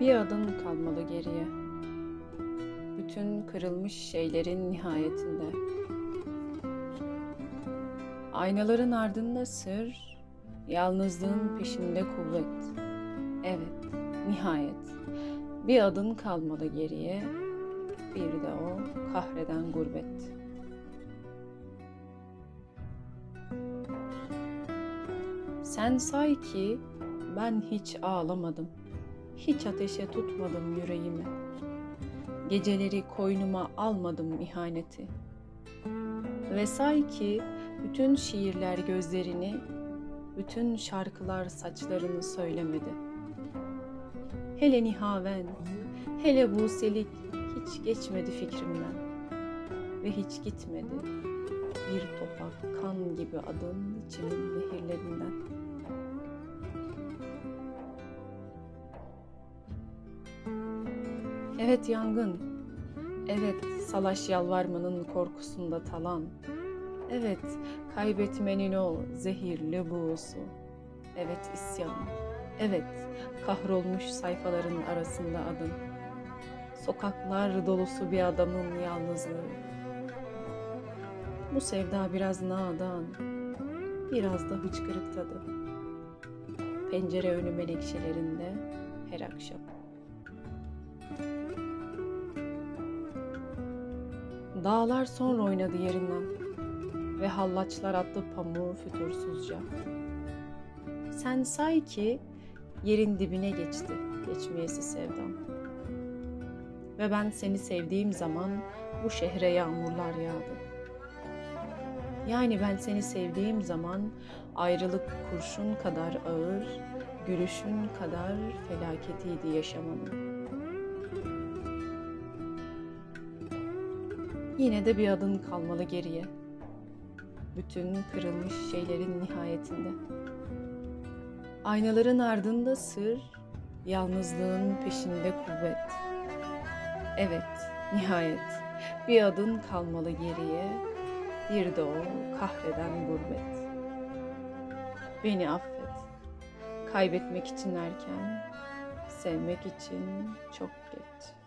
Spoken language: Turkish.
Bir adın kalmalı geriye. Bütün kırılmış şeylerin nihayetinde. Aynaların ardında sır, yalnızlığın peşinde kuvvet. Evet, nihayet. Bir adın kalmalı geriye, bir de o kahreden gurbet. Sen say ki ben hiç ağlamadım. Hiç ateşe tutmadım yüreğimi. Geceleri koynuma almadım ihaneti. Ve say ki bütün şiirler gözlerini, bütün şarkılar saçlarını söylemedi. Hele nihaven, hele buselik hiç geçmedi fikrimden. Ve hiç gitmedi bir topak kan gibi adın içimin nehirlerinden. Evet yangın, evet salaş yalvarmanın korkusunda talan, evet kaybetmenin o zehirli buğusu, evet isyan, evet kahrolmuş sayfaların arasında adın, sokaklar dolusu bir adamın yalnızlığı. Bu sevda biraz nadan, biraz da hıçkırık tadı. Pencere önü menekşelerinde her akşam. Dağlar sonra oynadı yerinden ve hallaçlar attı pamuğu fütursuzca. Sen say ki yerin dibine geçti geçmeyesi sevdam. Ve ben seni sevdiğim zaman bu şehre yağmurlar yağdı. Yani ben seni sevdiğim zaman ayrılık kurşun kadar ağır, gülüşün kadar felaketiydi yaşamanın. Yine de bir adın kalmalı geriye. Bütün kırılmış şeylerin nihayetinde. Aynaların ardında sır, yalnızlığın peşinde kuvvet. Evet, nihayet bir adın kalmalı geriye, bir de o kahreden gurbet. Beni affet. Kaybetmek için erken, sevmek için çok geç.